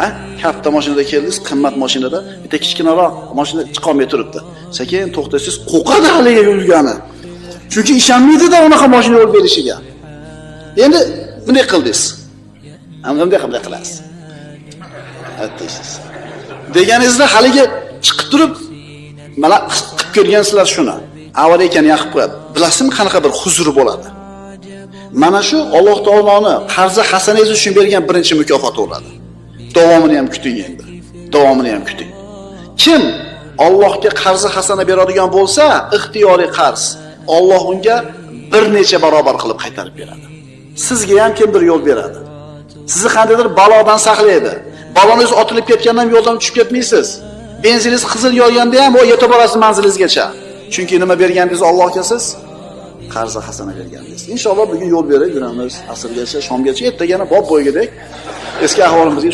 Ha? Katta mashinada keldingiz, qimmat mashinada, bitta kichkinaroq mashina chiqolmay turibdi. Sekin to'xtaysiz, qo'rqadi haligi yurgani. Chunki ishonmaydida unaqa mashina yo'l berishiga. Endi bunday qildingiz. Hamma bunday bunday qilasiz. Deganingizda haligi chiqib turib, mana qilib ko'rgansizlar shuni. Avval ekan yoqib qo'yadi. Bilasizmi qanaqa bir huzur bo'ladi? Mana shu Alloh taoloni qarzi hasanangiz uchun bergan birinchi mukofoti bo'ladi. Davomini ham kuting endi. Davomini ham kuting. Kim Allohga qarzi hasana beradigan bo'lsa, ixtiyoriy qarz Alloh unga bir necha barobar qilib qaytarib beradi. Sizga ham kimdir yo'l beradi. Sizni qandaydir balodan saqlaydi. Balongiz otilib ketgandan yo'ldan tushib ketmaysiz. Benziningiz qizil yog'ganda ham o yetib borasiz manzilingizgacha. Chunki nima berganingiz Allohga siz qarzi hasana bergandingiz. Inshaalloh bugun yo'l berib yuramiz asrgacha, shomgacha, ertaga yana bob bo'ygidek eski ahvolimizga